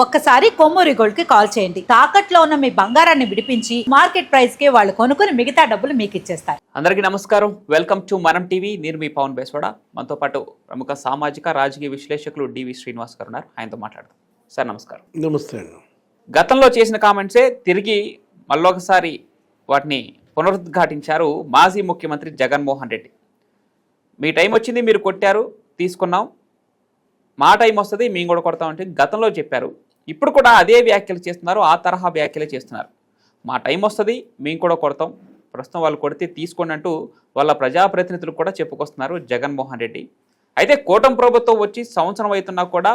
ఒక్కసారి కొమ్మూరి గోల్డ్కి కాల్ చేయండి. తాకట్లో ఉన్న మీ బంగారాన్ని విడిపించి మార్కెట్ ప్రైస్కి వాళ్ళు కొనుక్కుని మిగతా డబ్బులు మీకు ఇచ్చేస్తారు. అందరికీ నమస్కారం. Welcome to Manam TV. నేను మీ పవన్ బేస్వాడ. మనతో పాటు ప్రముఖ సామాజిక రాజకీయ విశ్లేషకులు డివి శ్రీనివాస్ గారు ఉన్నారు. ఆయనతో మాట్లాడదాం. సార్ నమస్కారం. నమస్తే అండి. గతంలో చేసిన కామెంట్సే తిరిగి మళ్ళొకసారి వాటిని పునరుద్ఘాటించారు మాజీ ముఖ్యమంత్రి జగన్మోహన్ రెడ్డి. మీ టైం వచ్చింది మీరు కొట్టారు తీసుకున్నాం. మా టైం వస్తుంది మేము కూడా కొడతామంటే గతంలో చెప్పారు. ఇప్పుడు కూడా అదే వ్యాఖ్యలు చేస్తున్నారు ఆ తరహా వ్యాఖ్యలే చేస్తున్నారు. మా టైం వస్తుంది మేము కూడా కొడతాం. ప్రస్తుతం వాళ్ళు కొడితే తీసుకోండి అంటూ వాళ్ళ ప్రజాప్రతినిధులు కూడా చెప్పుకొస్తున్నారు జగన్మోహన్ రెడ్డి. అయితే కూటమి ప్రభుత్వం వచ్చి సంవత్సరం అవుతున్నా కూడా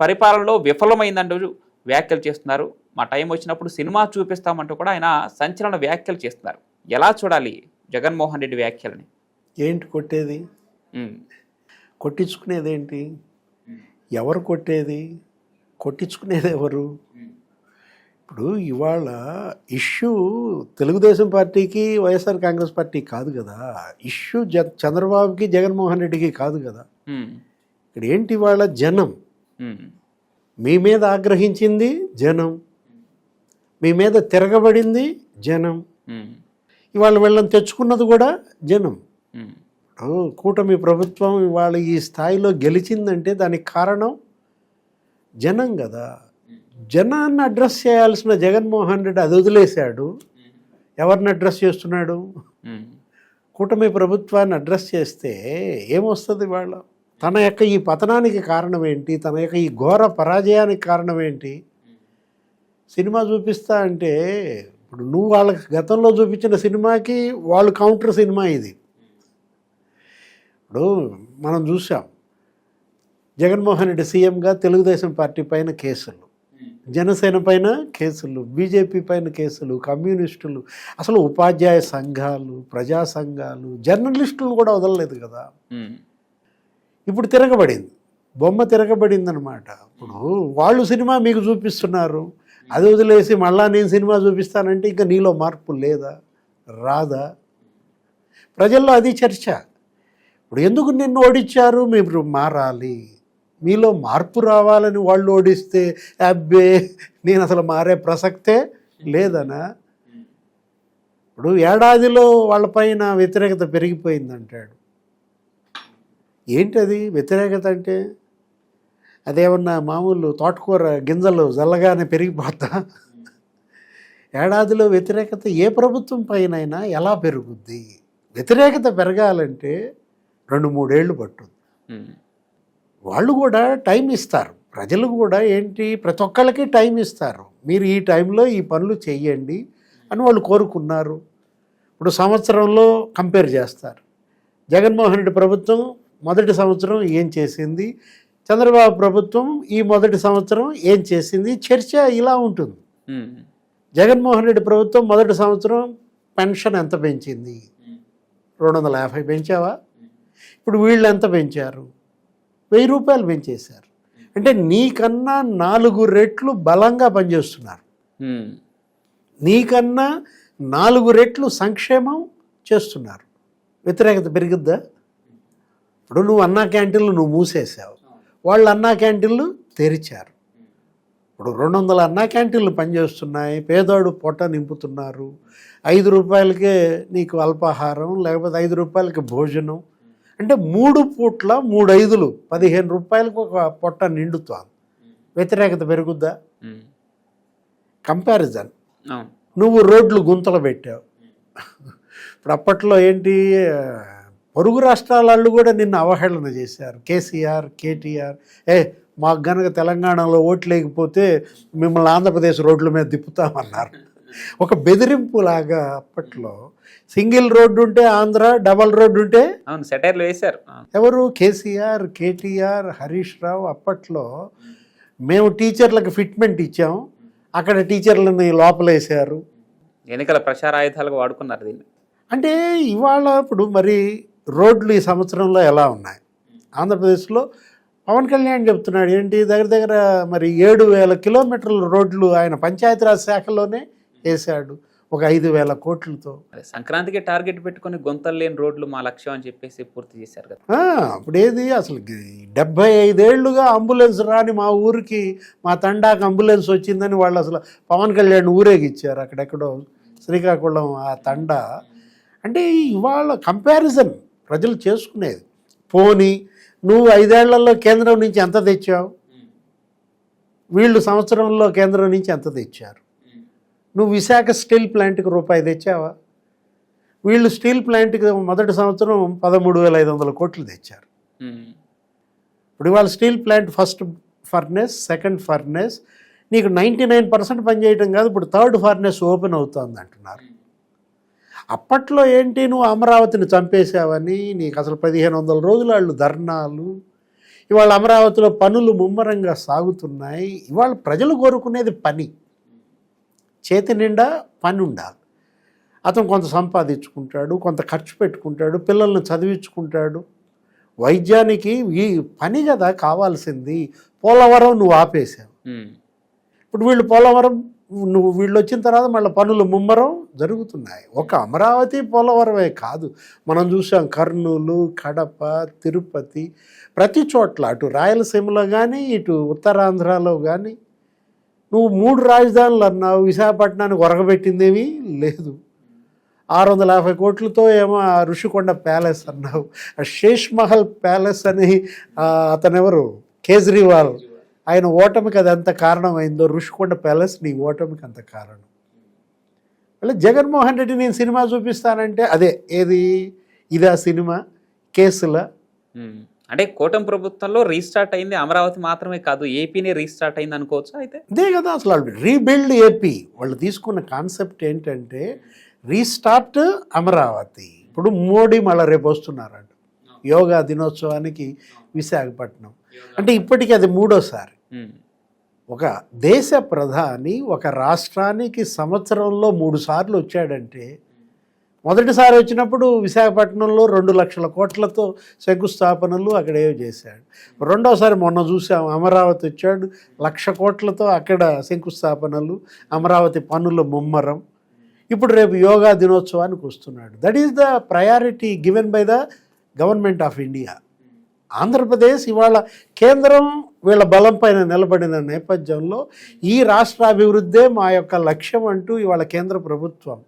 పరిపాలనలో విఫలమైందంటూ వ్యాఖ్యలు చేస్తున్నారు. మా టైం వచ్చినప్పుడు సినిమా చూపిస్తామంటూ కూడా ఆయన సంచలన వ్యాఖ్యలు చేస్తున్నారు. ఎలా చూడాలి జగన్మోహన్ రెడ్డి వ్యాఖ్యలని? ఏంటి కొట్టేది? కొట్టించుకునేది ఏంటి ఎవరు కొట్టేది? కొట్టించుకునేది ఎవరు? ఇప్పుడు ఇవాళ ఇష్యూ తెలుగుదేశం పార్టీకి వైఎస్ఆర్ కాంగ్రెస్ పార్టీ కాదు కదా. ఇష్యూ జ చంద్రబాబుకి జగన్మోహన్ రెడ్డికి కాదు కదా. ఇక్కడ ఏంటి ఇవాళ జనం? మీ మీద ఆగ్రహించింది జనం. మీ మీద తిరగబడింది జనం. ఇవాళ వీళ్ళని తెచ్చుకున్నది కూడా జనం. కూటమి ప్రభుత్వం ఇవాళ ఈ స్థాయిలో గెలిచిందంటే దానికి కారణం జనం కదా. జనాన్ని అడ్రస్ చేయాల్సిన జగన్మోహన్ రెడ్డి అది వదిలేశాడు. ఎవరిని అడ్రస్ చేస్తున్నాడు? కూటమి ప్రభుత్వాన్ని అడ్రస్ చేస్తే ఏమొస్తుంది వాళ్ళ? తన యొక్క ఈ పతనానికి కారణం ఏంటి? తన యొక్క ఈ ఘోర పరాజయానికి కారణం ఏంటి? సినిమా చూపిస్తా అంటే ఇప్పుడు నువ్వు వాళ్ళకి గతంలో చూపించిన సినిమాకి వాళ్ళు కౌంటర్ సినిమా ఇది. ఇప్పుడు మనం చూసాం. జగన్మోహన్ రెడ్డి సీఎంగా తెలుగుదేశం పార్టీ పైన కేసులు జనసేన పైన కేసులు బీజేపీ పైన కేసులు కమ్యూనిస్టులు అసలు ఉపాధ్యాయ సంఘాలు ప్రజా సంఘాలు జర్నలిస్టులు కూడా వదలలేదు కదా. ఇప్పుడు తిరగబడింది బొమ్మ తిరగబడింది అనమాట ఇప్పుడు వాళ్ళు సినిమా మీకు చూపిస్తున్నారు అది వదిలేసి మళ్ళా నేను సినిమా చూపిస్తానంటే ఇంకా నీలో మార్పు లేదా రాదా? ప్రజల్లో అది చర్చ. ఇప్పుడు ఎందుకు నిన్ను ఓడించారు మీరు మారాలి? మీలో మార్పు రావాలని వాళ్ళు ఓడిస్తే అబ్బే నేను అసలు మారే ప్రసక్తే లేదనా? ఇప్పుడు ఏడాదిలో వాళ్ళపైన వ్యతిరేకత పెరిగిపోయిందంటాడు. ఏంటది వ్యతిరేకత అంటే? అదేమన్నా మామూలు తోటకూర గింజలు జల్లగానే పెరిగిపోతా? ఏడాదిలో వ్యతిరేకత ఏ ప్రభుత్వం పైనైనా ఎలా పెరుగుద్ది? వ్యతిరేకత పెరగాలంటే రెండు మూడేళ్ళు పట్టుద్ది వాళ్ళు కూడా టైం ఇస్తారు. ప్రజలు కూడా ఏంటి? ప్రతి ఒక్కళ్ళకి టైం ఇస్తారు. మీరు ఈ టైంలో ఈ పనులు చెయ్యండి అని వాళ్ళు కోరుకున్నారు. ఇప్పుడు సంవత్సరంలో కంపేర్ చేస్తారు. జగన్మోహన్ రెడ్డి ప్రభుత్వం మొదటి సంవత్సరం ఏం చేసింది? చంద్రబాబు ప్రభుత్వం ఈ మొదటి సంవత్సరం ఏం చేసింది? చర్చ ఇలా ఉంటుంది. జగన్మోహన్ రెడ్డి ప్రభుత్వం మొదటి సంవత్సరం పెన్షన్ ఎంత పెంచింది? రెండు వందల యాభై పెంచావా? ఇప్పుడు వీళ్ళు ఎంత పెంచారు? వెయ్యి రూపాయలు పెంచేశారు. అంటే నీకన్నా నాలుగు రెట్లు బలంగా పనిచేస్తున్నారు. నీకన్నా నాలుగు రెట్లు సంక్షేమం చేస్తున్నారు. వ్యతిరేకత పెరుగుద్దా? ఇప్పుడు నువ్వు అన్నా క్యాంటీన్లు నువ్వు మూసేసావు వాళ్ళు అన్నా క్యాంటీన్లు తెరిచారు. ఇప్పుడు రెండు వందల అన్నా క్యాంటీన్లు పనిచేస్తున్నాయి. పేదోడు పొట్ట నింపుతున్నారు. ఐదు రూపాయలకే నీకు అల్పాహారం లేకపోతే ఐదు రూపాయలకి భోజనం అంటే మూడు పూట్ల మూడు ఐదులు పదిహేను రూపాయలకు ఒక పొట్ట నిండుతోంది. వ్యతిరేకత పెరుగుద్దా? కంపారిజన్. నువ్వు రోడ్లు గుంతలు పెట్టావు. ఇప్పుడు అప్పట్లో ఏంటి పొరుగు రాష్ట్రాల వాళ్ళు కూడా నిన్ను అవహేళన చేశారు. కేసీఆర్ కేటీఆర్. ఏ మాకు గనక తెలంగాణలో ఓట్లు లేకపోతే మిమ్మల్ని ఆంధ్రప్రదేశ్ రోడ్ల మీద తిప్పుతామన్నారు. ఒక బెదిరింపు లాగా అప్పట్లో సింగిల్ రోడ్డు ఉంటే ఆంధ్ర డబల్ రోడ్డు ఉంటే? అవును సెటైర్లు వేశారు. ఎవరు? కేసీఆర్ కేటీఆర్ హరీష్ రావు అప్పట్లో మేము టీచర్లకు ఫిట్మెంట్ ఇచ్చాం. అక్కడ టీచర్లని లోపలేశారు. ఎన్నికల ప్రచార ఆయుధాలుగా వాడుకున్నారు దీన్ని. అంటే ఇవాళ ఇప్పుడు మరి రోడ్లు ఈ సంవత్సరంలో ఎలా ఉన్నాయి? ఆంధ్రప్రదేశ్లో పవన్ కళ్యాణ్ చెప్తున్నాడు ఏంటి? దగ్గర దగ్గర మరి ఏడు వేల కిలోమీటర్ల రోడ్లు ఆయన పంచాయతీరాజ్ శాఖలోనే వేశాడు ఒక ఐదు వేల కోట్లతో. సంక్రాంతికి టార్గెట్ పెట్టుకొని గొంతలు లేని రోడ్లు మా లక్ష్యం అని చెప్పేసి పూర్తి చేశారు కదా. ఆ, అప్పుడు ఏది అసలు డెబ్బై ఐదేళ్ళుగా అంబులెన్స్ రాని మా ఊరికి మా తండాకు అంబులెన్స్ వచ్చిందని వాళ్ళు అసలు పవన్ కళ్యాణ్ ఊరేగిచ్చారు అక్కడెక్కడో శ్రీకాకుళం ఆ తండ. అంటే ఇవాళ కంపారిజన్ ప్రజలు చేసుకునేది. పోనీ నువ్వు ఐదేళ్ళలో కేంద్రం నుంచి ఎంత తెచ్చావు? వీళ్ళు సంవత్సరంలో కేంద్రం నుంచి ఎంత తెచ్చారు? నువ్వు విశాఖ స్టీల్ ప్లాంట్కి రూపాయి తెచ్చావా? వీళ్ళు స్టీల్ ప్లాంట్కి మొదటి సంవత్సరం పదమూడు వేల ఐదు వందల కోట్లు తెచ్చారు. ఇప్పుడు ఇవాళ steel plant first furnace second furnace. నీకు నైంటీ నైన్ పర్సెంట్ పనిచేయటం కాదు ఇప్పుడు థర్డ్ ఫర్నెస్ ఓపెన్ అవుతుంది అంటున్నారు. అప్పట్లో ఏంటి నువ్వు అమరావతిని చంపేశావని నీకు అసలు పదిహేను వందల రోజులు వాళ్ళు ధర్నాలు. ఇవాళ అమరావతిలో పనులు ముమ్మరంగా సాగుతున్నాయి. ఇవాళ ప్రజలు కోరుకునేది పని. చేతి నిండా పని ఉండాలి. అతను కొంత సంపాదించుకుంటాడు కొంత ఖర్చు పెట్టుకుంటాడు పిల్లల్ని చదివించుకుంటాడు. వైద్యానికి ఈ పని కదా కావాల్సింది. పోలవరం నువ్వు ఆపేశావు. ఇప్పుడు వీళ్ళు పోలవరం నువ్వు వీళ్ళు వచ్చిన తర్వాత మళ్ళీ పనులు ముమ్మరం జరుగుతున్నాయి. ఒక అమరావతి పోలవరమే కాదు. మనం చూసాం కర్నూలు కడప తిరుపతి. ప్రతి చోట్ల అటు రాయలసీమలో కానీ ఇటు ఉత్తరాంధ్రలో కానీ నువ్వు మూడు రాజధానులు అన్నావు విశాఖపట్నానికి ఒరగబెట్టిందేమీ లేదు. ఆరు వందల యాభై కోట్లతో ఏమో ఋషికొండ ప్యాలెస్ అన్నావు. శేష్ మహల్ ప్యాలెస్ అని అతనెవరు? కేజ్రీవాల్. ఆయన ఓటమికి అది ఎంత కారణమైందో ఋషికొండ ప్యాలెస్ నీ ఓటమికి అంత కారణం. మళ్ళీ జగన్మోహన్ రెడ్డి నేను సినిమా చూపిస్తానంటే అదే ఏది? ఇదా సినిమా? కేసుల. అంటే కూటమి ప్రభుత్వంలో రీస్టార్ట్ అయింది అమరావతి మాత్రమే కాదు ఏపీనే రీస్టార్ట్ అయింది అనుకోవచ్చా అయితే? అదే కదా అసలు రీబిల్డ్ ఏపీ. వాళ్ళు తీసుకున్న కాన్సెప్ట్ ఏంటంటే రీస్టార్ట్ అమరావతి. ఇప్పుడు మోడీ మళ్ళీ రేపు వస్తున్నారంట. యోగా దినోత్సవానికి విశాఖపట్నం. అంటే ఇప్పటికీ అది మూడోసారి. ఒక దేశ ప్రధాని ఒక రాష్ట్రానికి సంవత్సరంలో మూడు సార్లు వచ్చాడంటే మొదటిసారి వచ్చినప్పుడు విశాఖపట్నంలో రెండు లక్షల కోట్లతో శంకుస్థాపనలు అక్కడ చేశాడు. రెండోసారి మొన్న చూసాం అమరావతి వచ్చాడు లక్ష కోట్లతో అక్కడ శంకుస్థాపనలు అమరావతి పనుల ముమ్మరం. ఇప్పుడు రేపు యోగా దినోత్సవానికి వస్తున్నాడు. That is the priority given by the government of India Andhra Pradesh ఇవాళ కేంద్రం వీళ్ళ బలం పైన నిలబడిన నేపథ్యంలో ఈ రాష్ట్ర అభివృద్ధే మా యొక్క లక్ష్యం అంటూ ఇవాళ కేంద్ర ప్రభుత్వం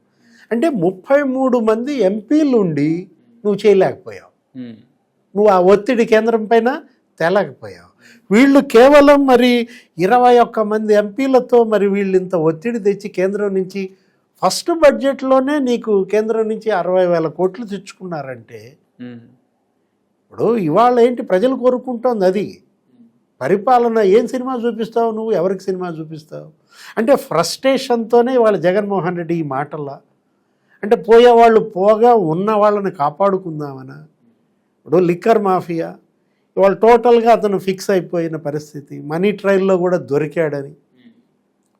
అంటే ముప్పై మూడు మంది ఎంపీలు ఉండి నువ్వు చేయలేకపోయావు. నువ్వు ఆ ఒత్తిడి కేంద్రం పైన తేలేకపోయావు. వీళ్ళు కేవలం మరి ఇరవై ఒక్క మంది ఎంపీలతో మరి వీళ్ళు ఇంత ఒత్తిడి తెచ్చి కేంద్రం నుంచి ఫస్ట్ బడ్జెట్లోనే నీకు కేంద్రం నుంచి అరవై వేల కోట్లు తెచ్చుకున్నారంటే. ఇప్పుడు ఇవాళ ఏంటి ప్రజలు కోరుకుంటోంది అది? పరిపాలన ఏం సినిమా చూపిస్తావు నువ్వు? ఎవరికి సినిమా చూపిస్తావు? అంటే ఫ్రస్ట్రేషన్తోనే ఇవాళ జగన్మోహన్ రెడ్డి ఈ మాటల్లా అంటే పోయేవాళ్ళు పోగా ఉన్న వాళ్ళని కాపాడుకుందామనా? ఇప్పుడు లిక్కర్ మాఫియా ఇవాళ టోటల్గా అతను ఫిక్స్ అయిపోయిన పరిస్థితి. మనీ ట్రయల్లో కూడా దొరికాడని.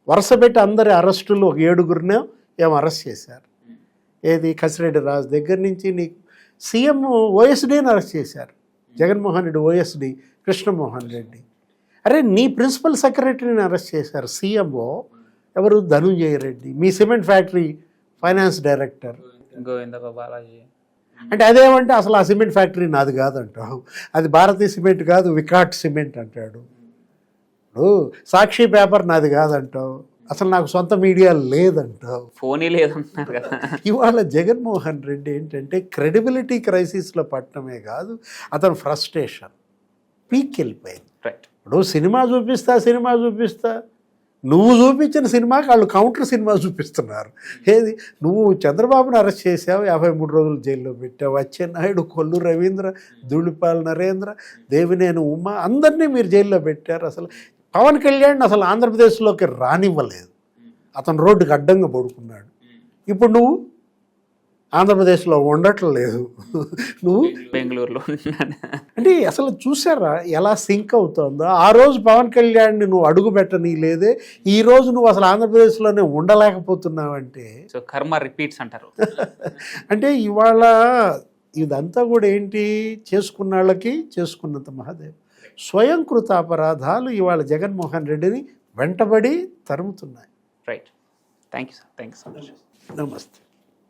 వరుస పెట్టి అందరి అరెస్టులు ఒక ఏడుగురినే ఏమో అరెస్ట్ చేశారు. ఏది? కసిరెడ్డి రాజు దగ్గర నుంచి నీకు సీఎం ఓఎస్డీని అరెస్ట్ చేశారు. జగన్మోహన్ రెడ్డి ఓఎస్డి కృష్ణమోహన్ రెడ్డి. అరే నీ ప్రిన్సిపల్ సెక్రటరీని అరెస్ట్ చేశారు సీఎంఓ. ఎవరు? ధనుంజయ రెడ్డి. మీ cement factory finance director. Govinda Balaji అంటే అదేమంటే అసలు ఆ సిమెంట్ ఫ్యాక్టరీ నాది కాదంటావు అది భారతీయ సిమెంట్ కాదు వికాట్ సిమెంట్ అంటాడు. ఇప్పుడు సాక్షి పేపర్ నాది కాదంటావు అసలు నాకు సొంత మీడియా లేదంటావు ఫోనే లేదంటున్నారు కదా. ఇవాళ జగన్మోహన్ రెడ్డి ఏంటంటే క్రెడిబిలిటీ క్రైసిస్లో పట్టడమే కాదు అతను ఫ్రస్ట్రేషన్. పీక్ వెళ్ళిపోయింది. రైట్ ఇప్పుడు సినిమా చూపిస్తా సినిమా చూపిస్తా. నువ్వు చూపించిన సినిమాకి వాళ్ళు కౌంటర్ సినిమా చూపిస్తున్నారు. ఏది? నువ్వు చంద్రబాబును అరెస్ట్ చేసావు యాభై మూడు రోజులు జైల్లో పెట్టావు. అచ్చెన్నాయుడు కొల్లు రవీంద్ర ధూళిపాల్ నరేంద్ర దేవినేని ఉమ అందరినీ మీరు జైల్లో పెట్టారు. అసలు పవన్ కళ్యాణ్ అసలు ఆంధ్రప్రదేశ్లోకి రానివ్వలేదు. అతను రోడ్డుకి అడ్డంగా పడుకున్నాడు. ఇప్పుడు నువ్వు ఆంధ్రప్రదేశ్లో ఉండట్లేదు నువ్వు? బెంగళూరులో అంటే అసలు చూసారా ఎలా సింక్ అవుతుందో? ఆ రోజు పవన్ కళ్యాణ్ని నువ్వు అడుగు పెట్టని లేదే ఈ రోజు నువ్వు అసలు ఆంధ్రప్రదేశ్లోనే ఉండలేకపోతున్నావంటే. సో కర్మ రిపీట్స్ అంటారు. అంటే ఇవాళ ఇదంతా కూడా ఏంటి? చేసుకున్న వాళ్ళకి చేసుకున్నంత మహాదేవ్. స్వయం కృతాపరాధాలు ఇవాళ జగన్మోహన్ రెడ్డిని వెంటబడి తరుముతున్నాయి. Right thank you sir thank you so much నమస్తే.